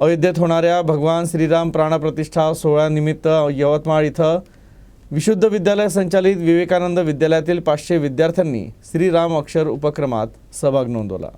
अयोध्येत होणाऱ्या भगवान श्रीराम प्राणप्रतिष्ठा सोहळ्यानिमित्त यवतमाळ इथं विशुद्ध विद्यालय संचालित विवेकानंद विद्यालयातील पाचशे विद्यार्थ्यांनी श्रीराम अक्षर उपक्रमात सहभाग नोंदवला.